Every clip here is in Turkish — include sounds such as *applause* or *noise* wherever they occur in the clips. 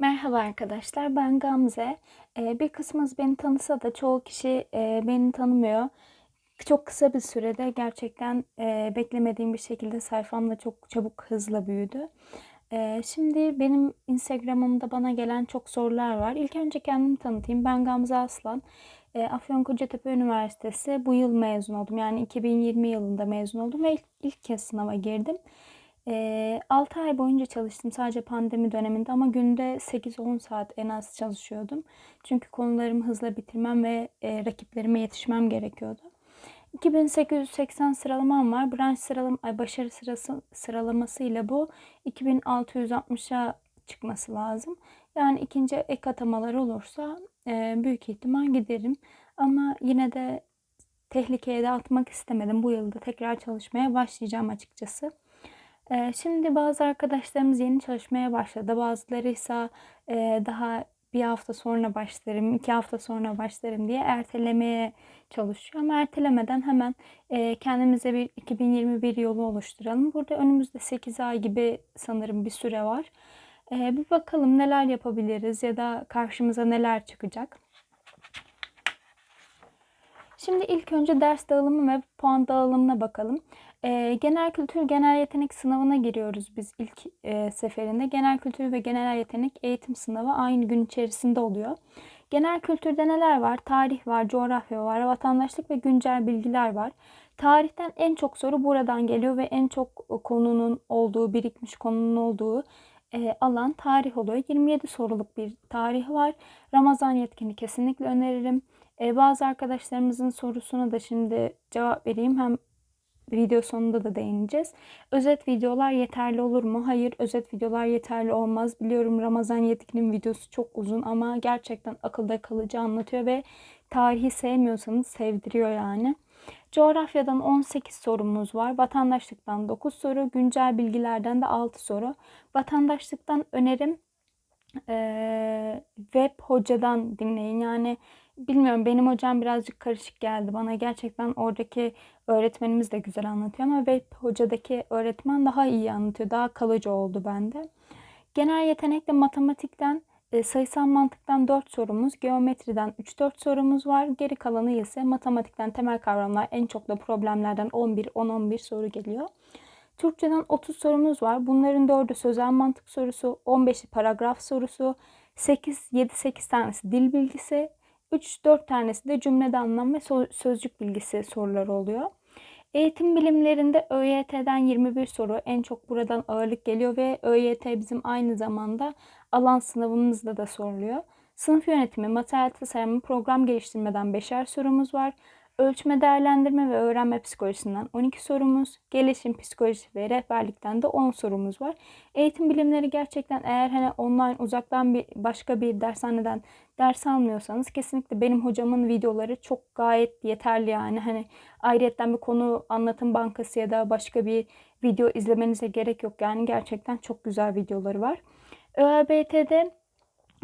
Merhaba arkadaşlar, ben Gamze. Ee, bir kısmınız beni tanısa da çoğu kişi e, beni tanımıyor. Çok kısa bir sürede gerçekten e, beklemediğim bir şekilde sayfam da çok çabuk hızla büyüdü. E, şimdi benim Instagram'ımda bana gelen çok sorular var. İlk önce kendimi tanıtayım. Ben Gamze Aslan. E, Afyonkarahisar Üniversitesi bu yıl mezun oldum. Yani 2020 yılında mezun oldum ve ilk, ilk kez sınava girdim. E, 6 ay boyunca çalıştım sadece pandemi döneminde ama günde 8-10 saat en az çalışıyordum. Çünkü konularımı hızla bitirmem ve e, rakiplerime yetişmem gerekiyordu. 2880 sıralamam var. Branş sıralam ay başarı sırası sıralaması ile bu 2660'a çıkması lazım. Yani ikinci ek atamalar olursa e, büyük ihtimal giderim. Ama yine de tehlikeye de atmak istemedim. Bu yılda tekrar çalışmaya başlayacağım açıkçası. E, şimdi bazı arkadaşlarımız yeni çalışmaya başladı. Bazıları ise e, daha bir hafta sonra başlarım, iki hafta sonra başlarım diye ertelemeye çalışıyor. Ama ertelemeden hemen e, kendimize bir 2021 yolu oluşturalım. Burada önümüzde 8 ay gibi sanırım bir süre var. E, bir bakalım neler yapabiliriz ya da karşımıza neler çıkacak. Şimdi ilk önce ders dağılımı ve puan dağılımına bakalım. E, genel kültür, genel yetenek sınavına giriyoruz biz ilk e, seferinde. Genel kültür ve genel yetenek eğitim sınavı aynı gün içerisinde oluyor. Genel kültürde neler var? Tarih var, coğrafya var, vatandaşlık ve güncel bilgiler var. Tarihten en çok soru buradan geliyor ve en çok konunun olduğu, birikmiş konunun olduğu e, alan tarih oluyor. 27 soruluk bir tarih var. Ramazan yetkini kesinlikle öneririm. E, bazı arkadaşlarımızın sorusuna da şimdi cevap vereyim. Hem video sonunda da değineceğiz. Özet videolar yeterli olur mu? Hayır, özet videolar yeterli olmaz. Biliyorum Ramazan Yetkin'in videosu çok uzun ama gerçekten akılda kalıcı anlatıyor ve tarihi sevmiyorsanız sevdiriyor yani. Coğrafyadan 18 sorumuz var. Vatandaşlıktan 9 soru, güncel bilgilerden de 6 soru. Vatandaşlıktan önerim e, web hocadan dinleyin. Yani bilmiyorum benim hocam birazcık karışık geldi bana. Gerçekten oradaki öğretmenimiz de güzel anlatıyor ama web hocadaki öğretmen daha iyi anlatıyor. Daha kalıcı oldu bende. Genel yetenekle matematikten e, sayısal mantıktan 4 sorumuz, geometriden 3-4 sorumuz var. Geri kalanı ise matematikten temel kavramlar en çok da problemlerden 11, 10-11 soru geliyor. Türkçeden 30 sorumuz var. Bunların 4'ü sözel mantık sorusu, 15'i paragraf sorusu, 8, 7-8 tanesi dil bilgisi, 3-4 tanesi de cümlede anlam ve sözcük bilgisi soruları oluyor. Eğitim bilimlerinde ÖYT'den 21 soru en çok buradan ağırlık geliyor ve ÖYT bizim aynı zamanda alan sınavımızda da soruluyor. Sınıf yönetimi, materyal tasarımı, program geliştirmeden 5'er sorumuz var. Ölçme, değerlendirme ve öğrenme psikolojisinden 12 sorumuz, gelişim psikolojisi ve rehberlikten de 10 sorumuz var. Eğitim bilimleri gerçekten eğer hani online uzaktan bir başka bir dershaneden ders almıyorsanız kesinlikle benim hocamın videoları çok gayet yeterli yani. Hani ayrıyetten bir konu anlatım bankası ya da başka bir video izlemenize gerek yok. Yani gerçekten çok güzel videoları var. ÖABT'de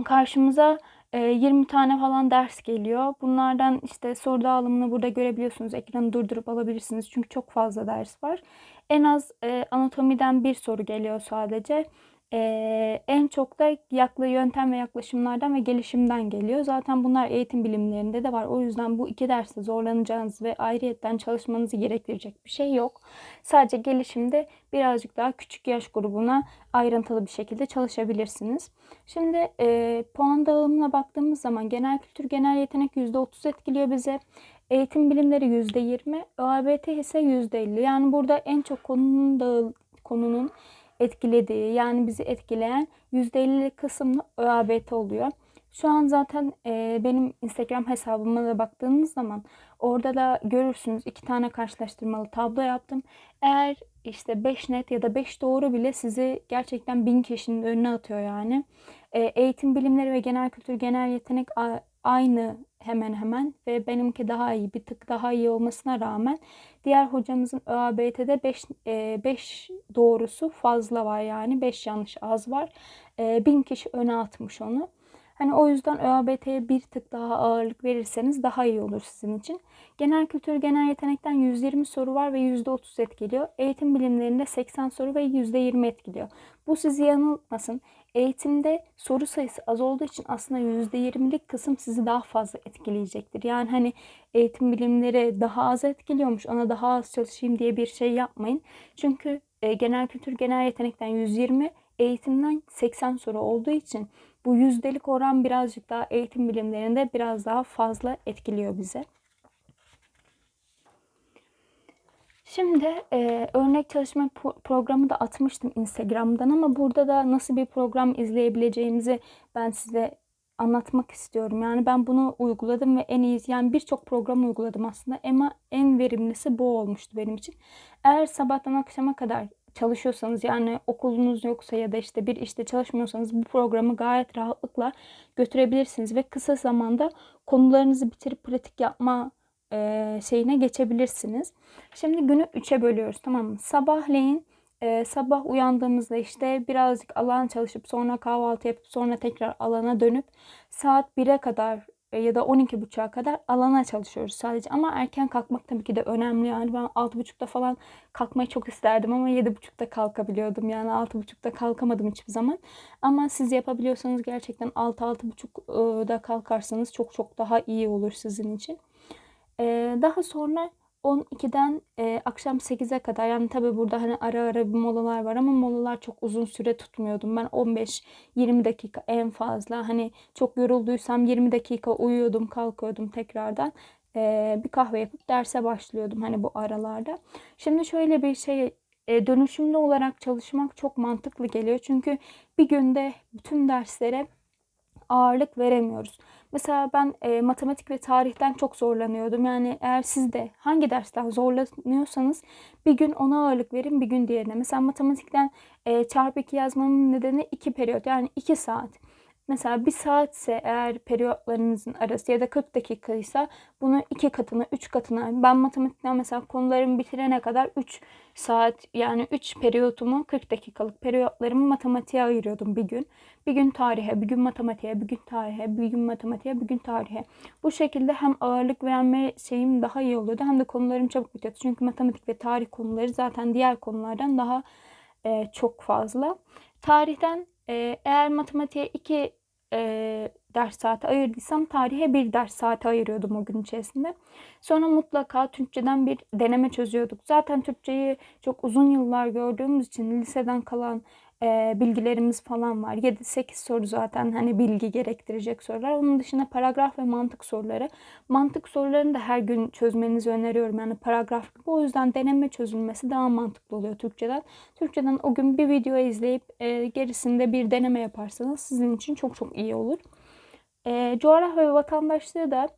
karşımıza 20 ee, tane falan ders geliyor. Bunlardan işte soru dağılımını burada görebiliyorsunuz. Ekranı durdurup alabilirsiniz. Çünkü çok fazla ders var. En az anatomiden bir soru geliyor sadece. Ee, en çok da yaklı yöntem ve yaklaşımlardan ve gelişimden geliyor. Zaten bunlar eğitim bilimlerinde de var. O yüzden bu iki derste zorlanacağınız ve ayrıyetten çalışmanızı gerektirecek bir şey yok. Sadece gelişimde birazcık daha küçük yaş grubuna ayrıntılı bir şekilde çalışabilirsiniz. Şimdi e, puan dağılımına baktığımız zaman genel kültür, genel yetenek %30 etkiliyor bize. Eğitim bilimleri %20, ÖABT ise %50. Yani burada en çok konunun dağıl konunun etkilediği yani bizi etkileyen %50 kısımlı ÖABT oluyor. Şu an zaten e, benim Instagram hesabıma da baktığınız zaman orada da görürsünüz iki tane karşılaştırmalı tablo yaptım. Eğer işte 5 net ya da 5 doğru bile sizi gerçekten bin kişinin önüne atıyor yani. E, eğitim bilimleri ve genel kültür, genel yetenek aynı hemen hemen ve benimki daha iyi bir tık daha iyi olmasına rağmen diğer hocamızın ÖABT'de 5 5 doğrusu fazla var yani 5 yanlış az var. E, bin kişi öne atmış onu. Hani o yüzden ÖABT'ye bir tık daha ağırlık verirseniz daha iyi olur sizin için. Genel kültür, genel yetenekten 120 soru var ve %30 etkiliyor. Eğitim bilimlerinde 80 soru ve %20 etkiliyor. Bu sizi yanıltmasın. Eğitimde soru sayısı az olduğu için aslında %20'lik kısım sizi daha fazla etkileyecektir. Yani hani eğitim bilimleri daha az etkiliyormuş ona daha az çalışayım diye bir şey yapmayın. Çünkü e, genel kültür genel yetenekten 120 eğitimden 80 soru olduğu için bu yüzdelik oran birazcık daha eğitim bilimlerinde biraz daha fazla etkiliyor bize. Şimdi e, örnek çalışma pro- programı da atmıştım Instagram'dan ama burada da nasıl bir program izleyebileceğimizi ben size anlatmak istiyorum. Yani ben bunu uyguladım ve en iyi yani birçok program uyguladım aslında ama en verimlisi bu olmuştu benim için. Eğer sabahtan akşama kadar çalışıyorsanız yani okulunuz yoksa ya da işte bir işte çalışmıyorsanız bu programı gayet rahatlıkla götürebilirsiniz ve kısa zamanda konularınızı bitirip pratik yapma e, şeyine geçebilirsiniz. Şimdi günü 3'e bölüyoruz tamam mı? Sabahleyin e, sabah uyandığımızda işte birazcık alan çalışıp sonra kahvaltı yapıp sonra tekrar alana dönüp saat 1'e kadar e, ya da 12.30'a kadar alana çalışıyoruz sadece. Ama erken kalkmak tabii ki de önemli. Yani ben 6.30'da falan kalkmayı çok isterdim ama 7.30'da kalkabiliyordum. Yani 6.30'da kalkamadım hiçbir zaman. Ama siz yapabiliyorsanız gerçekten 6-6.30'da kalkarsanız çok çok daha iyi olur sizin için. Ee, daha sonra 12'den e, akşam 8'e kadar yani tabii burada hani ara ara bir molalar var ama molalar çok uzun süre tutmuyordum. Ben 15-20 dakika en fazla hani çok yorulduysam 20 dakika uyuyordum kalkıyordum tekrardan. Ee, bir kahve yapıp derse başlıyordum hani bu aralarda. Şimdi şöyle bir şey e, dönüşümlü olarak çalışmak çok mantıklı geliyor. Çünkü bir günde bütün derslere ağırlık veremiyoruz. Mesela ben e, matematik ve tarihten çok zorlanıyordum. Yani eğer siz de hangi dersten zorlanıyorsanız bir gün ona ağırlık verin, bir gün diğerine. Mesela matematikten e, çarpı 2 yazmamın nedeni 2 periyot yani 2 saat. Mesela bir saatse eğer periyotlarınızın arası ya da 40 dakikaysa bunu iki katına, üç katına. Ben matematikten mesela konularımı bitirene kadar 3 saat yani 3 periyotumu 40 dakikalık periyotlarımı matematiğe ayırıyordum bir gün. Bir gün tarihe, bir gün matematiğe, bir gün tarihe, bir gün matematiğe, bir gün tarihe. Bu şekilde hem ağırlık verme şeyim daha iyi oluyordu hem de konularım çabuk bitiyordu. Çünkü matematik ve tarih konuları zaten diğer konulardan daha e, çok fazla. Tarihten e, eğer matematiğe iki e, ders saati ayırdıysam tarihe bir ders saati ayırıyordum o gün içerisinde. Sonra mutlaka Türkçeden bir deneme çözüyorduk. Zaten Türkçeyi çok uzun yıllar gördüğümüz için liseden kalan e, bilgilerimiz falan var. 7-8 soru zaten hani bilgi gerektirecek sorular. Onun dışında paragraf ve mantık soruları. Mantık sorularını da her gün çözmenizi öneriyorum. Yani paragraf gibi. O yüzden deneme çözülmesi daha mantıklı oluyor Türkçeden. Türkçeden o gün bir video izleyip e, gerisinde bir deneme yaparsanız sizin için çok çok iyi olur. E, coğrafya ve vatandaşlığı da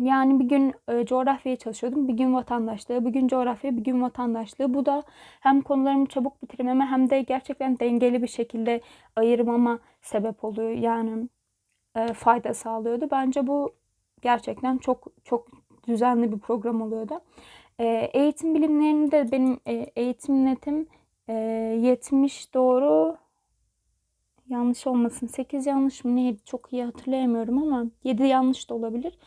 yani bir gün e, coğrafyaya çalışıyordum. Bir gün vatandaşlığı, bir gün coğrafya, bir gün vatandaşlığı. Bu da hem konularımı çabuk bitirmeme hem de gerçekten dengeli bir şekilde ayırmama sebep oluyor. Yani e, fayda sağlıyordu. Bence bu gerçekten çok çok düzenli bir program oluyordu. E, eğitim bilimlerinde benim e, eğitim netim e, 70 doğru yanlış olmasın. 8 yanlış mı neydi çok iyi hatırlayamıyorum ama 7 yanlış da olabilir.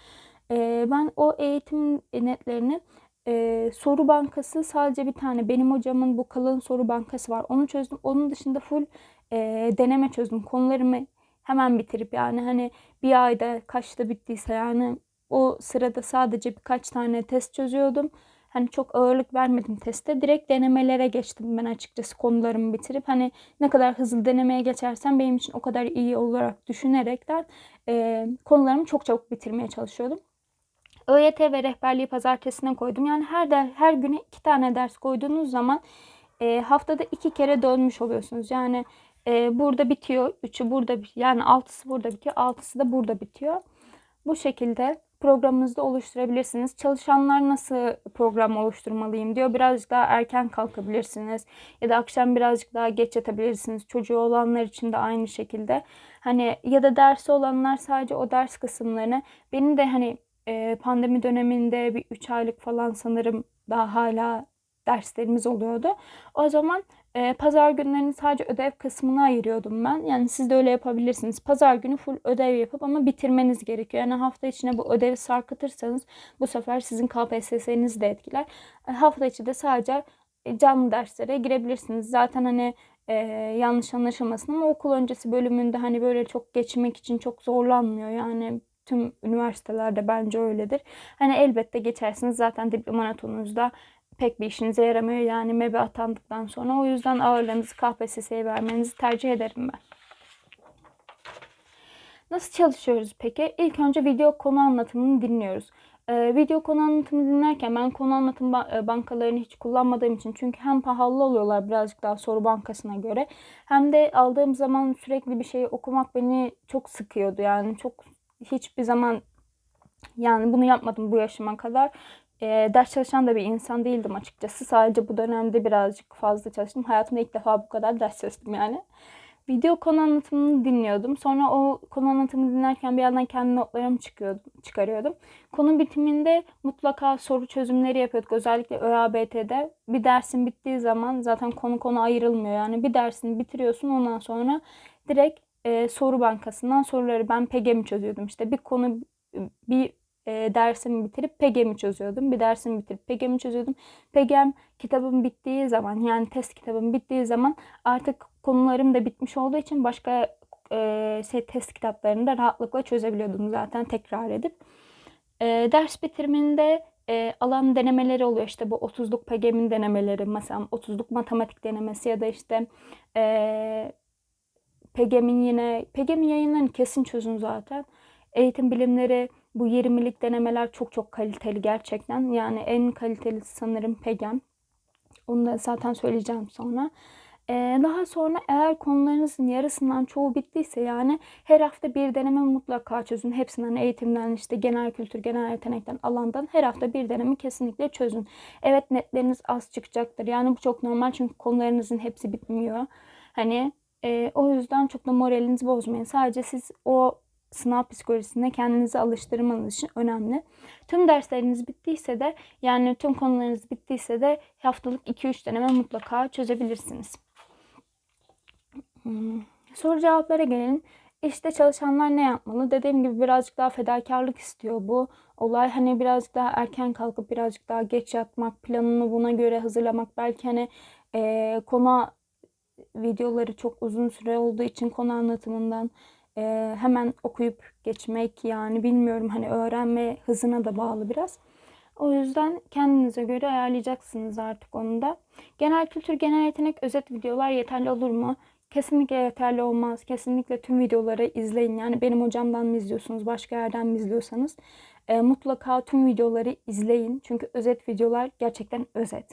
E, ben o eğitim netlerini e, soru bankası sadece bir tane. Benim hocamın bu kalın soru bankası var. Onu çözdüm. Onun dışında full e, deneme çözdüm. Konularımı hemen bitirip yani hani bir ayda kaçta bittiyse yani o sırada sadece birkaç tane test çözüyordum. Hani çok ağırlık vermedim teste. Direkt denemelere geçtim ben açıkçası konularımı bitirip. Hani ne kadar hızlı denemeye geçersem benim için o kadar iyi olarak düşünerekten e, konularımı çok çabuk bitirmeye çalışıyordum. ÖYT ve rehberliği pazartesine koydum. Yani her der, her güne iki tane ders koyduğunuz zaman e, haftada iki kere dönmüş oluyorsunuz. Yani e, burada bitiyor. Üçü burada yani altısı burada bitiyor. Altısı da burada bitiyor. Bu şekilde programınızda oluşturabilirsiniz. Çalışanlar nasıl program oluşturmalıyım diyor. Birazcık daha erken kalkabilirsiniz. Ya da akşam birazcık daha geç yatabilirsiniz. Çocuğu olanlar için de aynı şekilde. Hani ya da dersi olanlar sadece o ders kısımlarını. Benim de hani e, pandemi döneminde bir 3 aylık falan sanırım daha hala derslerimiz oluyordu. O zaman e, pazar günlerini sadece ödev kısmına ayırıyordum ben. Yani siz de öyle yapabilirsiniz. Pazar günü full ödev yapıp ama bitirmeniz gerekiyor. Yani hafta içine bu ödevi sarkıtırsanız bu sefer sizin KPSS'nizi de etkiler. E, hafta içi de sadece canlı derslere girebilirsiniz. Zaten hani e, yanlış anlaşılmasın ama okul öncesi bölümünde hani böyle çok geçmek için çok zorlanmıyor. Yani tüm üniversitelerde bence öyledir. Hani elbette geçersiniz zaten diploma notunuzda pek bir işinize yaramıyor. Yani MEB'e atandıktan sonra o yüzden ağırlığınızı KPSS'ye vermenizi tercih ederim ben. Nasıl çalışıyoruz peki? İlk önce video konu anlatımını dinliyoruz. Ee, video konu anlatımı dinlerken ben konu anlatım e, bankalarını hiç kullanmadığım için çünkü hem pahalı oluyorlar birazcık daha soru bankasına göre hem de aldığım zaman sürekli bir şeyi okumak beni çok sıkıyordu. Yani çok hiçbir zaman yani bunu yapmadım bu yaşıma kadar. Ee, ders çalışan da bir insan değildim açıkçası. Sadece bu dönemde birazcık fazla çalıştım. Hayatımda ilk defa bu kadar ders çalıştım yani. Video konu anlatımını dinliyordum. Sonra o konu anlatımını dinlerken bir yandan kendi notlarımı çıkıyordum, çıkarıyordum. Konu bitiminde mutlaka soru çözümleri yapıyorduk. Özellikle ÖABT'de bir dersin bittiği zaman zaten konu konu ayrılmıyor. Yani bir dersini bitiriyorsun ondan sonra direkt e, soru bankasından soruları ben PGM'i çözüyordum. İşte bir konu bir e, dersimi bitirip PGM'i çözüyordum. Bir dersimi bitirip PGM'i çözüyordum. PGM kitabım bittiği zaman yani test kitabım bittiği zaman artık konularım da bitmiş olduğu için başka e, şey, test kitaplarını da rahatlıkla çözebiliyordum zaten tekrar edip. E, ders bitiriminde e, alan denemeleri oluyor. İşte bu 30'luk PGM'in denemeleri mesela 30'luk matematik denemesi ya da işte e, PGM'in yine PGM'in yayınlarını kesin çözün zaten. Eğitim bilimleri bu 20'lik denemeler çok çok kaliteli gerçekten. Yani en kaliteli sanırım PEGEM. Onu da zaten söyleyeceğim sonra. Ee, daha sonra eğer konularınızın yarısından çoğu bittiyse yani her hafta bir deneme mutlaka çözün. Hepsinden eğitimden işte genel kültür, genel yetenekten, alandan her hafta bir deneme kesinlikle çözün. Evet netleriniz az çıkacaktır. Yani bu çok normal çünkü konularınızın hepsi bitmiyor. Hani e, o yüzden çok da moralinizi bozmayın. Sadece siz o sınav psikolojisine kendinizi alıştırmanız için önemli. Tüm dersleriniz bittiyse de yani tüm konularınız bittiyse de haftalık 2-3 deneme mutlaka çözebilirsiniz. Hmm. Soru cevaplara gelelim. İşte çalışanlar ne yapmalı? Dediğim gibi birazcık daha fedakarlık istiyor bu olay. Hani birazcık daha erken kalkıp birazcık daha geç yatmak, planını buna göre hazırlamak. Belki hani e, konu videoları çok uzun süre olduğu için konu anlatımından e, hemen okuyup geçmek yani bilmiyorum hani öğrenme hızına da bağlı biraz. O yüzden kendinize göre ayarlayacaksınız artık onu da. Genel kültür, genel yetenek, özet videolar yeterli olur mu? Kesinlikle yeterli olmaz. Kesinlikle tüm videoları izleyin. Yani benim hocamdan mı izliyorsunuz, başka yerden mi izliyorsanız e, mutlaka tüm videoları izleyin. Çünkü özet videolar gerçekten özet.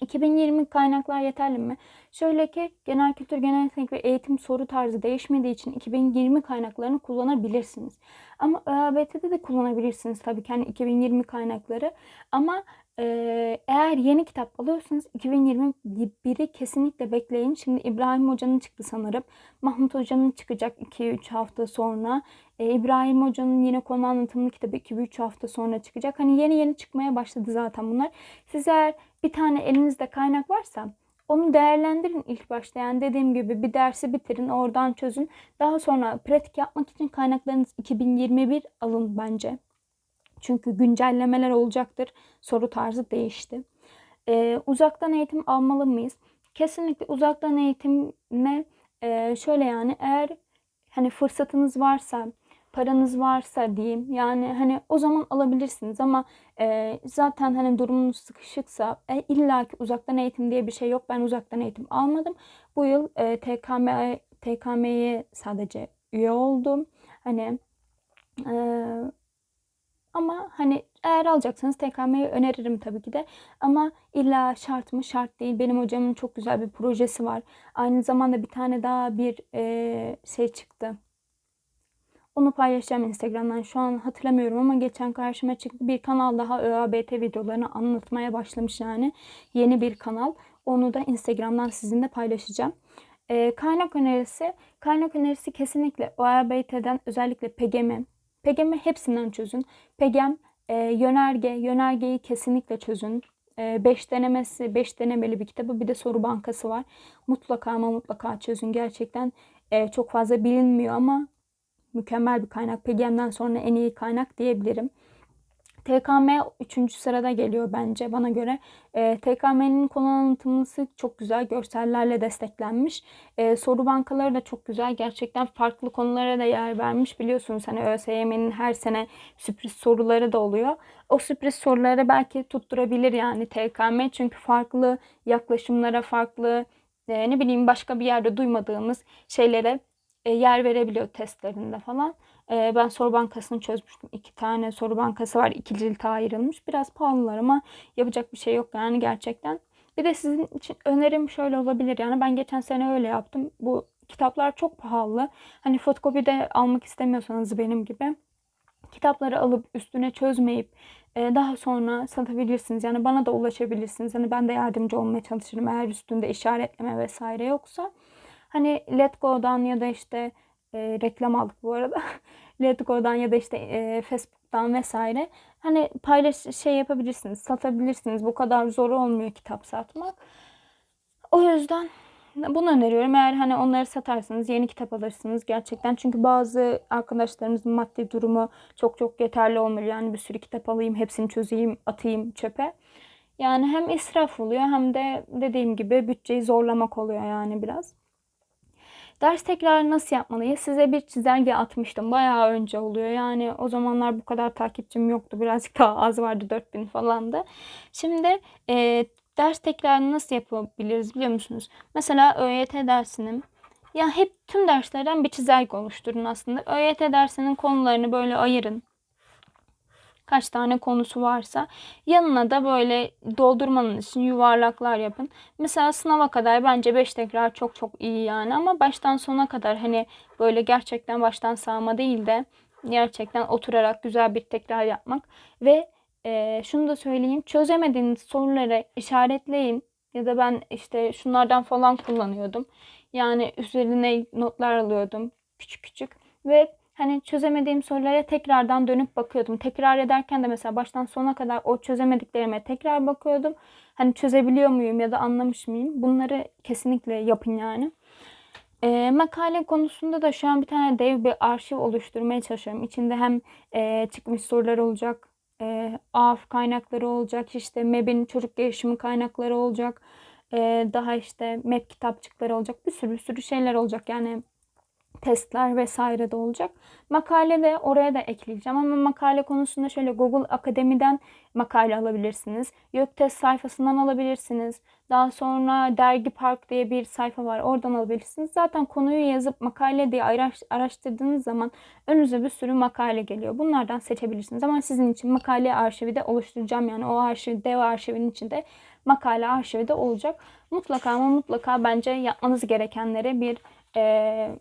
2020 kaynaklar yeterli mi? Şöyle ki genel kültür, genel yetenek ve eğitim soru tarzı değişmediği için 2020 kaynaklarını kullanabilirsiniz. Ama ÖABT'de de kullanabilirsiniz tabii ki hani 2020 kaynakları. Ama eğer yeni kitap alıyorsanız 2021'i kesinlikle bekleyin. Şimdi İbrahim Hoca'nın çıktı sanırım. Mahmut Hoca'nın çıkacak 2-3 hafta sonra. E, İbrahim Hoca'nın yine konu anlatımlı kitabı 2-3 hafta sonra çıkacak. Hani yeni yeni çıkmaya başladı zaten bunlar. Siz eğer bir tane elinizde kaynak varsa onu değerlendirin ilk başta. Yani dediğim gibi bir dersi bitirin, oradan çözün. Daha sonra pratik yapmak için kaynaklarınız 2021 alın bence. Çünkü güncellemeler olacaktır. Soru tarzı değişti. Ee, uzaktan eğitim almalı mıyız? Kesinlikle uzaktan eğitime e, şöyle yani eğer hani fırsatınız varsa paranız varsa diyeyim yani hani o zaman alabilirsiniz ama e, zaten hani durumunuz sıkışıksa e, illa ki uzaktan eğitim diye bir şey yok. Ben uzaktan eğitim almadım. Bu yıl e, TKM TKM'ye sadece üye oldum. Hani e, ama hani eğer alacaksanız TKM'yi öneririm tabii ki de. Ama illa şart mı? Şart değil. Benim hocamın çok güzel bir projesi var. Aynı zamanda bir tane daha bir e, şey çıktı onu paylaşacağım Instagram'dan. Şu an hatırlamıyorum ama geçen karşıma çıktı. Bir kanal daha ÖABT videolarını anlatmaya başlamış yani. Yeni bir kanal. Onu da Instagram'dan sizinle paylaşacağım. E, kaynak önerisi. Kaynak önerisi kesinlikle ÖABT'den özellikle PGM. PGM hepsinden çözün. PGM e, yönerge. Yönergeyi kesinlikle çözün. 5 e, denemesi, 5 denemeli bir kitabı bir de soru bankası var. Mutlaka ama mutlaka çözün. Gerçekten e, çok fazla bilinmiyor ama mükemmel bir kaynak. PGM'den sonra en iyi kaynak diyebilirim. TKM 3. sırada geliyor bence bana göre. E, TKM'nin konu anlatımlısı çok güzel. Görsellerle desteklenmiş. E, soru bankaları da çok güzel. Gerçekten farklı konulara da yer vermiş. Biliyorsunuz hani ÖSYM'nin her sene sürpriz soruları da oluyor. O sürpriz soruları belki tutturabilir yani TKM. Çünkü farklı yaklaşımlara, farklı e, ne bileyim başka bir yerde duymadığımız şeylere yer verebiliyor testlerinde falan. E, ben soru bankasını çözmüştüm. İki tane soru bankası var. İki cilta ayrılmış. Biraz pahalılar ama yapacak bir şey yok yani gerçekten. Bir de sizin için önerim şöyle olabilir. Yani ben geçen sene öyle yaptım. Bu kitaplar çok pahalı. Hani fotokopi de almak istemiyorsanız benim gibi kitapları alıp üstüne çözmeyip e, daha sonra satabilirsiniz. Yani bana da ulaşabilirsiniz. Hani ben de yardımcı olmaya çalışırım eğer üstünde işaretleme vesaire yoksa. Hani Letgo'dan ya da işte e, reklam aldık bu arada. *laughs* Letgo'dan ya da işte e, Facebook'tan vesaire. Hani paylaş şey yapabilirsiniz, satabilirsiniz. Bu kadar zor olmuyor kitap satmak. O yüzden bunu öneriyorum. Eğer hani onları satarsanız yeni kitap alırsınız gerçekten. Çünkü bazı arkadaşlarımızın maddi durumu çok çok yeterli olmuyor. Yani bir sürü kitap alayım, hepsini çözeyim, atayım çöpe. Yani hem israf oluyor hem de dediğim gibi bütçeyi zorlamak oluyor yani biraz. Ders tekrarı nasıl yapmalıyız? Size bir çizelge atmıştım. Bayağı önce oluyor. Yani o zamanlar bu kadar takipçim yoktu. Birazcık daha az vardı. 4000 falandı. Şimdi e, ders tekrarını nasıl yapabiliriz biliyor musunuz? Mesela ÖYT dersinin ya hep tüm derslerden bir çizelge oluşturun aslında. ÖYT dersinin konularını böyle ayırın kaç tane konusu varsa yanına da böyle doldurmanız için yuvarlaklar yapın. Mesela sınava kadar bence 5 tekrar çok çok iyi yani ama baştan sona kadar hani böyle gerçekten baştan sağma değil de gerçekten oturarak güzel bir tekrar yapmak ve e, şunu da söyleyeyim çözemediğiniz soruları işaretleyin ya da ben işte şunlardan falan kullanıyordum. Yani üzerine notlar alıyordum küçük küçük ve hani çözemediğim sorulara tekrardan dönüp bakıyordum. Tekrar ederken de mesela baştan sona kadar o çözemediklerime tekrar bakıyordum. Hani çözebiliyor muyum ya da anlamış mıyım? Bunları kesinlikle yapın yani. E, makale konusunda da şu an bir tane dev bir arşiv oluşturmaya çalışıyorum. İçinde hem e, çıkmış sorular olacak, e, AF kaynakları olacak, işte MEB'in çocuk gelişimi kaynakları olacak, e, daha işte MEB kitapçıkları olacak, bir sürü bir sürü şeyler olacak. Yani testler vesaire de olacak. Makale de oraya da ekleyeceğim ama makale konusunda şöyle Google Akademi'den makale alabilirsiniz. YÖKTEST sayfasından alabilirsiniz. Daha sonra Dergi Park diye bir sayfa var. Oradan alabilirsiniz. Zaten konuyu yazıp makale diye araştırdığınız zaman önünüze bir sürü makale geliyor. Bunlardan seçebilirsiniz. Ama sizin için makale arşivi de oluşturacağım. Yani o arşiv, dev arşivin içinde makale arşivi de olacak. Mutlaka ama mutlaka bence yapmanız gerekenleri bir e,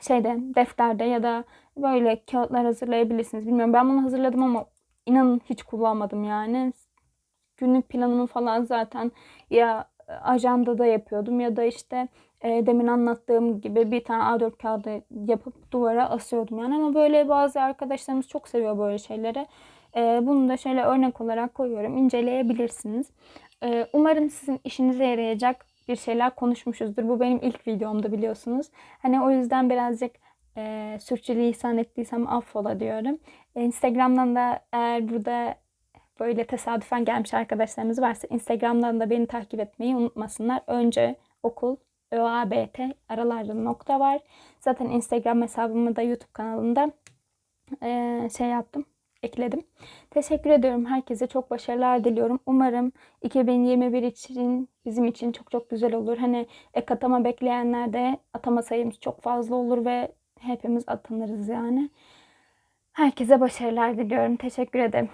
şeyde defterde ya da böyle kağıtlar hazırlayabilirsiniz. Bilmiyorum ben bunu hazırladım ama inanın hiç kullanmadım yani. Günlük planımı falan zaten ya ajandada yapıyordum ya da işte e, demin anlattığım gibi bir tane A4 kağıdı yapıp duvara asıyordum yani ama böyle bazı arkadaşlarımız çok seviyor böyle şeyleri. E, bunu da şöyle örnek olarak koyuyorum. inceleyebilirsiniz. E, umarım sizin işinize yarayacak bir şeyler konuşmuşuzdur. Bu benim ilk videomda biliyorsunuz. Hani o yüzden birazcık e, sürçülisan ettiysem affola diyorum. Instagram'dan da eğer burada böyle tesadüfen gelmiş arkadaşlarımız varsa Instagram'dan da beni takip etmeyi unutmasınlar. Önce okul ÖABT aralarda nokta var. Zaten Instagram hesabımı da YouTube kanalında e, şey yaptım ekledim. Teşekkür ediyorum herkese. Çok başarılar diliyorum. Umarım 2021 için bizim için çok çok güzel olur. Hani ek atama bekleyenler de atama sayımız çok fazla olur ve hepimiz atanırız yani. Herkese başarılar diliyorum. Teşekkür ederim.